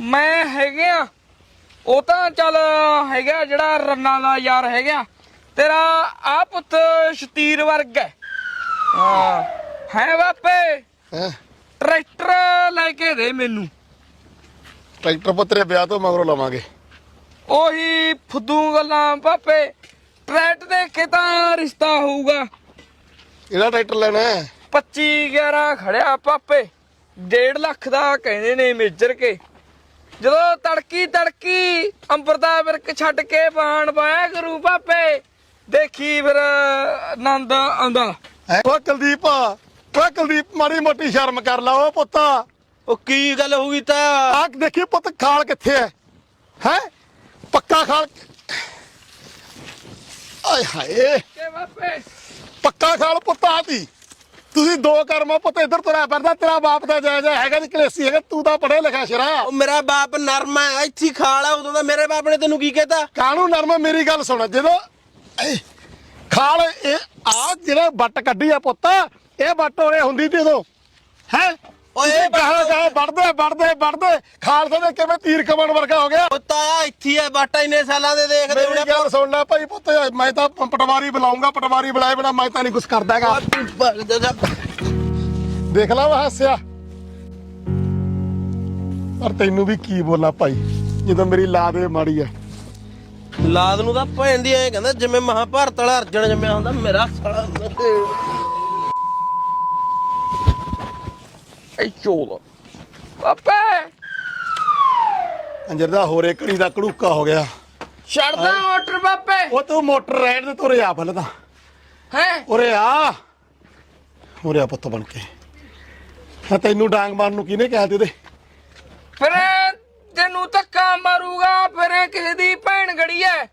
ਮੈਂ ਹੈਗਾ ਉਹ ਤਾਂ ਚੱਲ ਹੈਗਾ ਜਿਹੜਾ ਰੰਨਾ ਦਾ ਯਾਰ ਹੈਗਾ। ਤੇਰਾ ਆ ਪੁੱਤ ਸ਼ਤੀਰ ਵਰਗ ਹੈ। ਹਾਂ। ਹੈ ਬਾਪੇ। ਹੈ? ਟਰੈਕਟਰ ਲੈ ਕੇ ਦੇ ਮੈਨੂੰ। ਟਰੈਕਟਰ ਪੁੱਤਰੇ ਵਿਆਹ ਤੋਂ ਮਗਰੋਂ ਲਵਾਂਗੇ। ਉਹੀ ਫੁੱਦੂ ਗੱਲਾਂ ਬਾਪੇ। ਟਰੈਕਟਰ ਦੇ ਕੇ ਤਾਂ ਰਿਸ਼ਤਾ ਹੋਊਗਾ। ਇਹਦਾ ਟਰੈਕਟਰ ਲੈਣਾ ਹੈ? 25 11 ਖੜਿਆ ਪਾਪੇ 1.5 ਲੱਖ ਦਾ ਕਹਿੰਦੇ ਨੇ ਮੇਜਰ ਕੇ। ਜਦੋਂ ਤੜਕੀ ਤੜਕੀ ਅੰਬਰ ਦਾ ਵਿਰਕ ਛੱਡ ਕੇ ਬਾਣ ਪਾਇਆ ਕਰੂ ਪਾਪੇ ਦੇਖੀ ਫਿਰ ਆਨੰਦ ਆਉਂਦਾ? ਓ ਕੁਲਦੀਪ ਓ ਕੁਲਦੀਪ ਮਾੜੀ ਮੋਟੀ ਸ਼ਰਮ ਕਰ ਲਾ ਓ ਪੁੱਤਾ। ਉਹ ਕੀ ਗੱਲ ਹੋ ਗਈ ਤਾਂ? ਆਹ ਦੇਖੀ ਪੁੱਤ ਖਾਲ ਕਿੱਥੇ ਹੈ ਹੈ? ਪੱਕਾ ਖਾਲ ਆਏ ਹਾਏ। ਕੇ ਬਾਪੇ ਪੱਕਾ ਖਾਲ ਪੁੱਤ ਆਤੀ ਤੁਸੀਂ ਦੋ ਕਰਮਾ ਪੁੱਤ ਇੱਧਰ ਤੁਰਿਆ ਫਿਰਦਾ ਤੇਰਾ ਬਾਪ ਦਾ ਜਾਇਜ਼ ਹੈਗਾ ਜੀ ਕਲੇਸੀ ਹੈਗਾ ਤੂੰ ਤਾਂ ਪੜ੍ਹੇ ਲਿਖਿਆ ਸ਼ਰਾ। ਉਹ ਮੇਰਾ ਬਾਪ ਨਰਮ ਹੈ ਇੱਥੇ ਹੀ ਖਾ ਲਾ ਉਦੋਂ ਤਾਂ ਮੇਰੇ ਬਾਪ ਨੇ ਤੈਨੂੰ ਕੀ ਕਹਿਤਾ? ਕਾਹਨੂੰ ਨਰਮ ਮੇਰੀ ਗੱਲ ਸੁਣ ਜਦੋਂ ਇਹ ਖਾਲ ਇਹ ਆ ਜਿਹੜਾ ਵੱਟ ਕੱਢੀ ਆ ਪੁੱਤ ਇਹ ਵੱਟ ਹੋਰੇ ਹੁੰਦੀ ਤੇ ਉਦੋਂ ਹੈ? ਓਏ ਗਾਹ ਗਾਹ ਵੜਦੇ ਵੜਦੇ ਵੜਦੇ ਖਾਲਸੇ ਦੇ ਕਿਵੇਂ ਤੀਰ ਕਮਣ ਵਰਗਾ ਹੋ ਗਿਆ? ਉਹ ਤਾਂ ਇੱਥੇ ਹੀ ਬਾਟਾ ਇੰਨੇ ਸਾਲਾਂ ਦੇ ਦੇਖਦੇ ਮੇਰੀ ਹੋਣੇ ਗੱਲ ਸੁਣ ਲੈ ਭਾਈ ਪੁੱਤ ਮੈਂ ਤਾਂ ਪਟਵਾਰੀ ਬੁਲਾਉਂਗਾ ਪਟਵਾਰੀ ਬੁਲਾਏ ਬਿਨਾ ਮੈਂ ਤਾਂ ਨਹੀਂ ਕੁਝ ਕਰਦਾ ਹੈਗਾ। ਦੇਖ ਲਾ ਵਾ ਹੱਸਿਆ। ਪਰ ਤੈਨੂੰ ਵੀ ਕੀ ਬੋਲਾਂ ਭਾਈ ਜਦੋਂ ਮੇਰੀ ਲਾਦ ਏ ਮਾੜੀ ਹੈ ਲਾਦ ਨੂੰ ਤਾਂ ਭੈਣ ਦੀ ਐ ਕਹਿੰਦਾ ਜਿਵੇਂ ਮਹਾਭਾਰਤ ਵਾਲਾ ਅਰਜਨ ਜੰਮਿਆ ਹੁੰਦਾ ਮੇਰਾ ਸਾਲਾ ਐ ਚੋਲ ਬਾਪੇ ਅੰਜਰ ਦਾ ਹੋਰੇ ਕਣੀ ਦਾ ਕੜੂਕਾ ਹੋ ਗਿਆ। ਛੱਡਦਾ ਮੋਟਰ ਬਾਪੇ ਉਹ ਤੂੰ ਮੋਟਰ ਰੈਡ ਤੇ ਤੁਰੇ ਆ ਤਾਂ। ਹੈ? ਉਰੇ ਆ। ਉਰੇ ਆ ਪੁੱਤ ਬਣ ਕੇ। ਹਾਂ ਤੈਨੂੰ ਡਾਂਗ ਮਾਰਨ ਨੂੰ ਕਿਹਨੇ ਕਿਹਾ ਤੇ ਉਹਦੇ? ਫਿਰ ਤੈਨੂੰ ਧੱਕਾ ਮਾਰੂਗਾ ਫਿਰ ਕਿਸੇ ਦੀ ਭੈਣ ਗੜੀ ਐ।